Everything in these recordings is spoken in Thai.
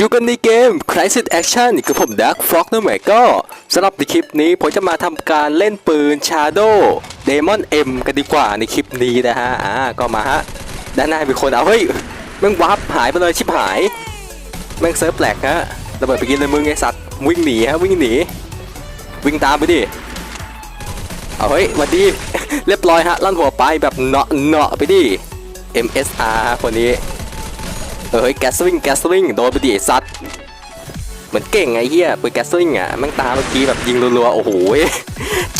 อยู่กันในเกม Crisis Action กับผมดักฟล็อกนั่นหมายก็สำหรับในคลิปนี้ผมจะมาทำการเล่นปืน Shadow Demon M กันดีกว่าในคลิปนี้นะฮะ อ่า ก็มาฮะ ด้านหน้ามีคนเอาเฮ้ยแม่งวับหายไปเลยชิบหาย แม่งเซิร์ฟแปลกฮะระเบิดไปกินเลยมึงไอสัตว์วิ่งหนีฮะวิ่งหนี วิ่งตามไปดิเอาเฮ้ยวันดีเรียบร้อยฮะลั่นหัวไปแบบเนาะเนาะไปดิ MSR คนนี้ เออเฮ้ยแกสลิงแกสลิงโดนไปดิไอ้สัตเหมือนเก่งไงเฮียปืนแกสลิงอะแม่งตาเมื่อกี้แบบยิงรัวๆโอ้โห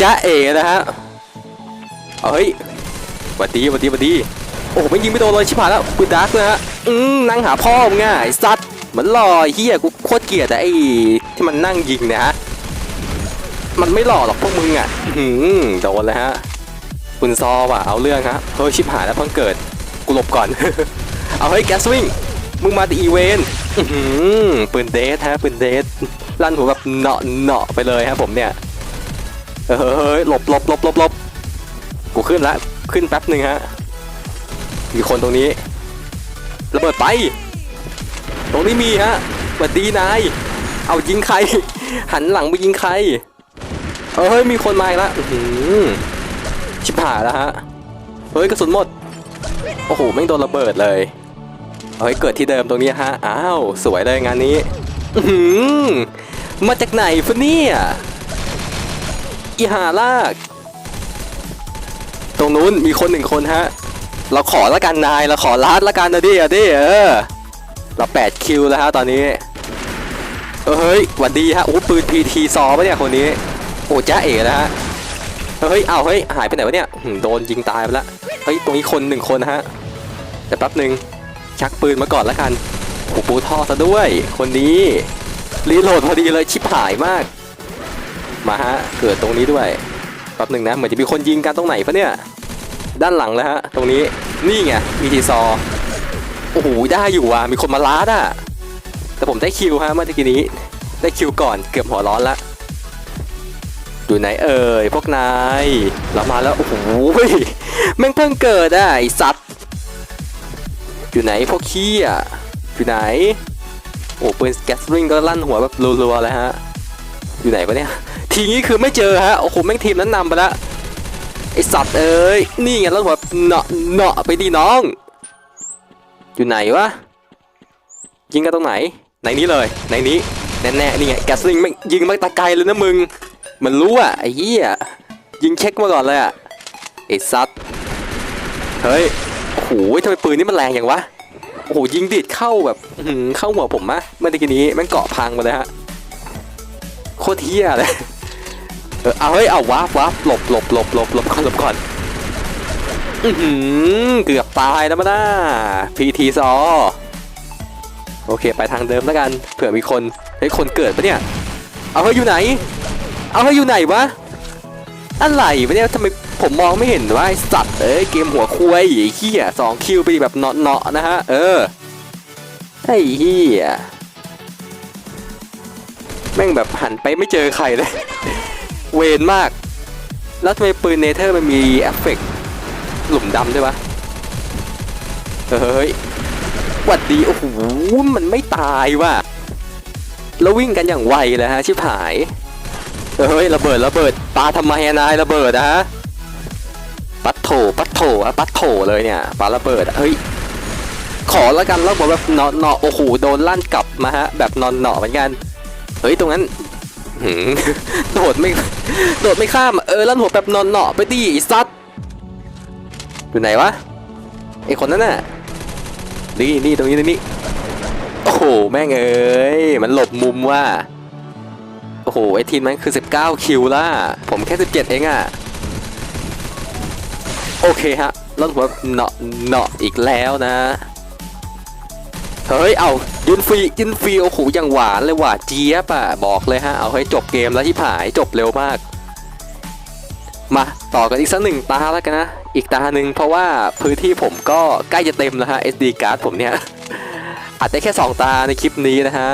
จ้าเอ๋นะฮะเอ้ยวัดดีวัดดีวัดดีโอ้โหไม่ยิงไม่โดนเลยชิบหายแล้วปืนดาร์กนะฮะอืมนั่งหาพ่อมึงอะไอ้สัตเหมือนลอยเฮียกูโคตรเกลียดอะไอ้ที่มันนั่งยิงนะฮะมันไม่หล่อหรอกพวกมึงอะอืมโดนเลยฮะคุณซอว่ะเอาเรื่องฮะเฮ้ยชิบหายแล้วเพิ่งเกิดกูหลบก่อน เอาเฮ้ยแกสวิง มึงมาแต่อีเวนปืนเดทฮะปืนเดทลั่นหัวแบบเนาะเนาะไปเลยฮะผมเนี่ยเฮ้ยหลบหลบหลบหลบหลบกูขึ้นละขึ้นแป๊บหนึ่งฮะมีคนตรงนี้ระเบิดไป ตรงนี้มีฮะสวัสดีนาย เอายิงใคร หันหลังไปยิงใครเฮ้ยมีคนมาอีกแล้วชิบหายแล้วฮะ เฮ้ยกระสุนหมด โอ้โห แม่งโดนระเบิดเลย เฮ้ยเกิดที่เดิมตรงนี้ฮะ อ้าว สวยเลยงานนี้หือมาจากไหนฟะเนี่ยอีหาลาก ตรงนู้นมีคนหนึ่งคนฮะ เราขอละกันนาย เราขอลัดละกันนะดิอะดิเออ เรา8คิวแล้วฮะตอนนี้ เฮ้ยหวัดดีฮะโอ้ปืนพีทีซอปะเนี่ยคนนี้ โอ้จ้าเอ๋นะฮะ เฮ้ย เอาเฮ้ย หายไปไหนวะเนี่ยโดนยิงตายไปละ เฮ้ย ตรงนี้คนหนึ่งคนนะฮะแต่แป๊บหนึ่ง ชักปืนมาก่อนละกันโอ้ปูท่อซะด้วย คนนี้รีโหลดพอดีเลยชิบหายมาก มาฮะ เกิดตรงนี้ด้วยแป๊บหนึ่งนะ เหมือนจะมีคนยิงกันตรงไหนปะเนี่ย ด้านหลังแล้วฮะ ตรงนี้ นี่ไงมีทีซอ โอ้โห ได้อยู่ว่ะ มีคนมาล้าดอะ แต่ผมได้คิวฮะเมื่อกี้นี้ ได้คิวก่อน เกือบหัวร้อนละอยู่ไหนเอ่ยพวกนาย เรามาแล้ว โอ้โหแม่งเพิ่งเกิดอะไอสัตว์ อยู่ไหนพวกขี้อะอยู่ไหน โอ้ปืนแกสริงก็ลั่นหัวแบบรัวๆเลยฮะ อยู่ไหนวะเนี่ย ทีนี้คือไม่เจอฮะ โอ้โหแม่งทีมนั้นนำไปละไอสัตว์เอ้ย นี่ไงลั่นหัวเนาะเนาะไปดีน้อง อยู่ไหนวะ ยิงกันตรงไหน ในนี้เลย ในนี้แน่ๆนี่ไงแกสริงแม่งยิงมาตะไกลเลยนะมึง มันรู้อะไอ้เหี้ยยิงเช็คมาก่อนเลยอะไอ้ซัดเฮ้ย โอ้โหทำไมปืนนี่มันแรงอย่างวะโอ้โหยิงดีดเข้าแบบเข้าหัวผมมะเมื่อกี้นี้แมันเกาะพังมาเลยฮะโคตรเหี้ยเลยเออเอาเฮ้ยเอาวับวับหลบหลบหลบหลบหลบก่อนหลบก่อนอือหือเกือบตายแล้วมาด้าพีทีซอโอเค ไปทางเดิมแล้วกัน เผื่อมีคนเฮ้ยคนเกิดปะเนี่ย เอาเฮ้ยอยู่ไหน เอาให้อยู่ไหนวะ อะไรวะเนี่ยทำไมผมมองไม่เห็นวะไอสัตว์เอ้ยเกมหัวคุยไอ้เหี้ยสองคิวไปแบบเนาะเนาะๆนะฮะ เออไอ้เหี้ยแม่งแบบหันไปไม่เจอใครเลย เวนมาก แล้วทำไมปืนเนเธอร์มันมีเอฟเฟกต์หลุมดำด้วยวะเฮ้ยหวัดดีโอ้โหมันไม่ตายว่ะแล้ววิ่งกันอย่างไวเลยฮะ ชิบหาย เฮ้ยระเบิดระเบิดปาทำไมนายระเบิดนะฮะปัดโถปัดโถอะปัดโถเลยเนี่ยปาระเบิดเฮ้ยขอแล้วกันแล้วบอกแบบเนาะเนาะโอ้โหโดนลั่นกลับมาฮะแบบนอนเนาะเหมือนกันเฮ้ยตรงนั้นโดดไม่โดดไม่ข้ามเออลั่นหัวแบบนอนเนาะไปดิไอ้ซัดอยู่ไหนวะไอคนนั้นน่ะนี่นี่ตรงนี้ตรงนี้โอ้โหแม่งเอ้ยมันหลบมุมว่า ไอทีมนั้นคือ 19 คิวล่ะ ผมแค่ 17 เองอะ่ะโอเคฮะล่อนหัวเนาะเนาะอีกแล้วนะ เฮ้ย เอายืนฟรียืนฟรีโอ้โหยังหวานเลยหวานเจี๊ยบอะบอกเลยฮะ เอาให้จบเกมแล้วที่ผายจบเร็วมาก มาต่อกันอีกสักหนึ่งตาแล้วกันนะ อีกตาหนึ่งเพราะว่าพื้นที่ผมก็ใกล้จะเต็มแล้วฮะ SD card ผมเนี่ยอัดได้แค่ 2 ตาในคลิปนี้นะฮะ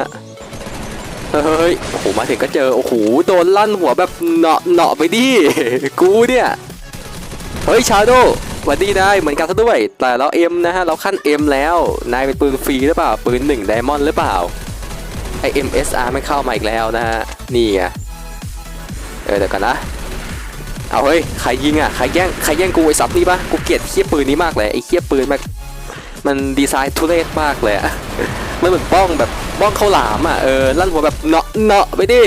เฮ้ย โอ้โห มาถึงก็เจอ โอ้โห โดนลั่นหัวแบบเนาะเนาะไปดิ กูเนี่ย เฮ้ย ชาโดหวัดดีนายเหมือนกันซะด้วย แต่เราเอ็มนะฮะ เราขั้นเอ็มแล้ว นายเป็นปืนฟรีหรือเปล่า ปืนหนึ่งไดมอนด์หรือเปล่า ไอ MSR ไม่เข้ามาอีกแล้วนะฮะ นี่ไง เออเดี๋ยวกันนะ เอาเฮ้ย ใครยิงอะ ใครแย่ง ใครแย่งกูไอ้สับนี่ปะกูเกลียดเคี้ยปืนนี้มากเลย ไอ้เคี้ยปืนมันมันดีไซน์ทุเรศมากเลยอะ ไมันเหมือนบ้องแบบบ้องข้าวหลามอะเออลั่นหัวแบบเนาะเนาะไปดิ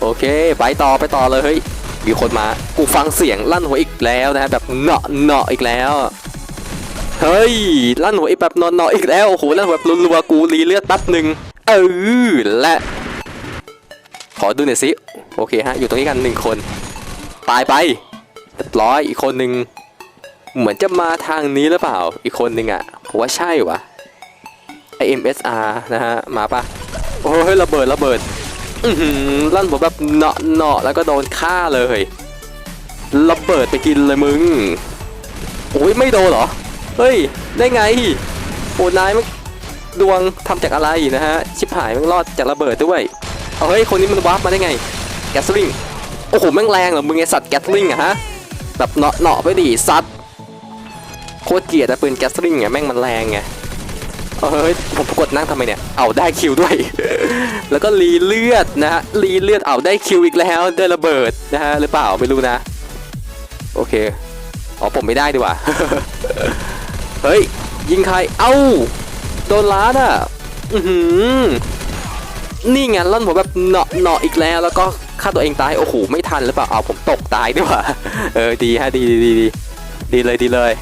โอเค ไปต่อไปต่อเลยเฮ้ยมีคนมากูฟังเสียงลั่นหัวอีกแล้วนะฮะแบบเนาะเนาะอีกแล้วเฮ้ยลั่นหัวอีกแบบนอนเนาะอีกแล้วโอ้โหลั่นหัวแบบรัวๆกูรีเลือดแป๊บหนึ่งเออและขอดูหน่อยสิโอเคฮะอยู่ตรงนี้กันหนึ่งคนตายไปร้อยอีกคนหนึ่งเหมือนจะมาทางนี้หรือเปล่า อีกคนหนึ่งอะผมว่าใช่วะ ไอ MSR นะฮะ มาปะโอ้ยระเบิดระเบิดอืลั่นผมแบบเนาะเนาะแล้วก็โดนฆ่าเลยระเบิดไปกินเลยมึงโอ้ยไม่โดนเหรอ เฮ้ย ได้ไงโอ้นายมันดวงทำจากอะไรนะฮะ ชิบหายมันรอดจากระเบิดด้วยเอาเฮ้ย คนนี้มันวาร์ปมาได้ไง แกสลิงโอ้โหแม่งแรงเหรอมึงไอสัตว์แกสลิงอะฮะแบบเนาะเนาะไปดิสัตว์โคตรเกลียดแต่ปืนแกสลิงไงแม่งมันแรงไง เอาเฮ้ยผมกดนั่งทำไมเนี่ย เอาได้คิวด้วย แล้วก็รีเลือดนะฮะรีเลือดเอาได้คิวอีกแล้วได้ระเบิดนะฮะหรือเปล่าไม่รู้นะ โอเคอ๋อผมไม่ได้ดีกว่าเฮ้ยยิงใครเอ้าโดนล้านอะอือหือนี่ไงลั่นผมแบบเนาะเนาะอีกแล้ว แล้วก็ฆ่าตัวเองตายโอ้โหไม่ทันหรือเปล่าเอาผมตกตายดีกว่าเออดีฮะดีดีดีดีดีเลยดีเลย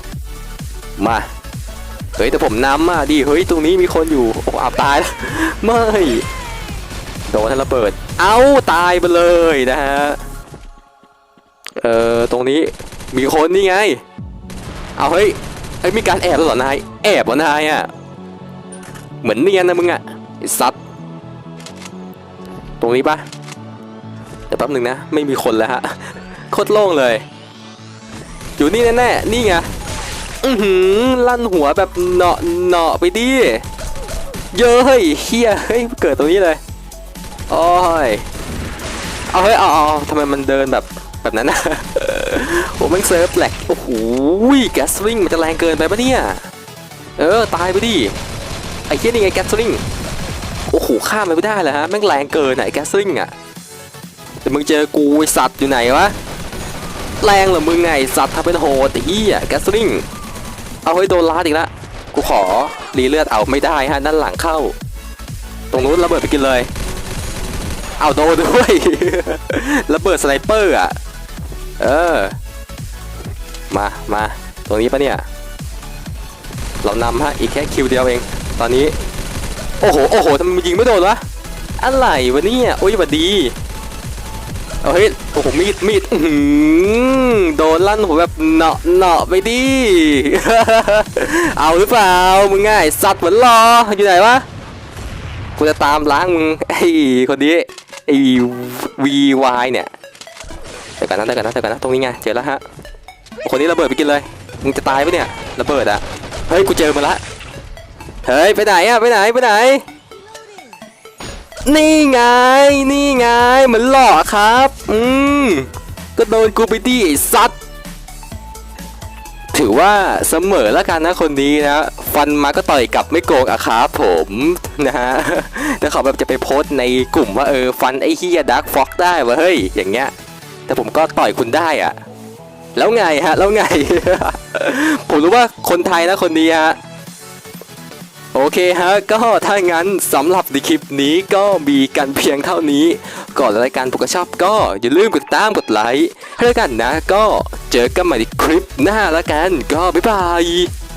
มา เฮ้ยแต่ผมน้ำอะดีเฮ้ยตรงนี้มีคนอยู่โอ้อับตายแล้วไม่โดนระเบิด เอ้าตายไปเลยนะฮะเอ่อตรงนี้มีคนนี่ไง เอาเฮ้ยเฮ้ยมีการแอบด้วเหรอนายแอบเหรอนายอะเหมือนเนียนนะมึงอะไอ้สัตว์ตรงนี้ปะเดี๋ยวแป๊บหนึ่งนะ ไม่มีคนแล้วฮะโคตรโล่งเลย อยู่นี่แน่ๆนี่ไง อือหือลั่นหัวแบบเนาะเนาะไปดิ เยอะเฮ้ยเฮียเฮ้ยเกิดตรงนี้เลยโอ้ยเอาเฮ้ยเอาเอาทำไมมันเดินแบบแบบนั้นนะโอ้แม่งเซิร์ฟแหลกโอ้โหแก๊สลิงมันจะแรงเกินไปปะเนี่ยเออตายไปดิไอ้เหี้ยนี่ไงแก๊สลิงโอ้โหข้ามไปไม่ได้เลยฮะแม่งแรงเกินไหนแก๊สลิงอะแต่มึงเจอกูไอสัตว์อยู่ไหนวะแรงเหรอมึงไงสัตว์ทำเป็นโหดเหี้ยแก๊สลิง เอาเฮ้ยโดนลาดอีกแล้วกูขอรีเลือดเอาไม่ได้ฮะด้านหลังเข้า ตรงนู้นระเบิดไปกินเลย เอาโดนด้วยระเบิดสไนเปอร์อะเออมามาตรงนี้ปะเนี่ยเรานำฮะอีกแค่คิวเดียวเอง ตอนนี้ โอ้โหโอ้โหทำไมมันยิงไม่โดนวะอะไรวะเนี่ยโอ้ยหวัดดี เอาเฮ้ยโอ้โหมีดมีดโดนลั่นหัวแบบเนาะเนาะไปดิ เอาหรือเปล่ามึงง่ายสัตว์เหมือนรออยู่ไหนวะกูจะตามล้างมึงไอ้คนนี้ไอ้ VY เนี่ยเดี๋ยวกันนะเดี๋ยวกันนะเดี๋ยวกันนะตรงนี้ไงเจอแล้วฮะคนนี้ระเบิดไปกินเลยมึงจะตายปะเนี่ยระเบิดอะเฮ้ยกูเจอมาละเฮ้ยไปไหนอะไปไหนไปไหน นี่ไง นี่ไงเหมือนหล่อครับ อืม ก็โดนกูไปดิไอ้สัตว์ถือว่าเสมอแล้วกันนะคนนี้นะ ฟันมาก็ต่อยกลับไม่โกงอะครับผมนะฮะแต่เขาแบบจะไปโพสในกลุ่มว่าเออฟันไอ้เฮียดักฟ็อกได้วะเฮ้ยอย่างเงี้ย แต่ผมก็ต่อยคุณได้อะแล้วไงฮะ แล้วไง ผมรู้ว่าคนไทยนะคนนี้ฮะ โอเคฮะ ก็ถ้างั้นสำหรับในคลิปนี้ก็มีกันเพียงเท่านี้ ก่อนรายการผมก็ชอบก็อย่าลืมกดตามกดไลค์ให้แล้วกันนะ ก็เจอกันใหม่ในคลิปหน้าแล้วกัน ก็บ๊ายบาย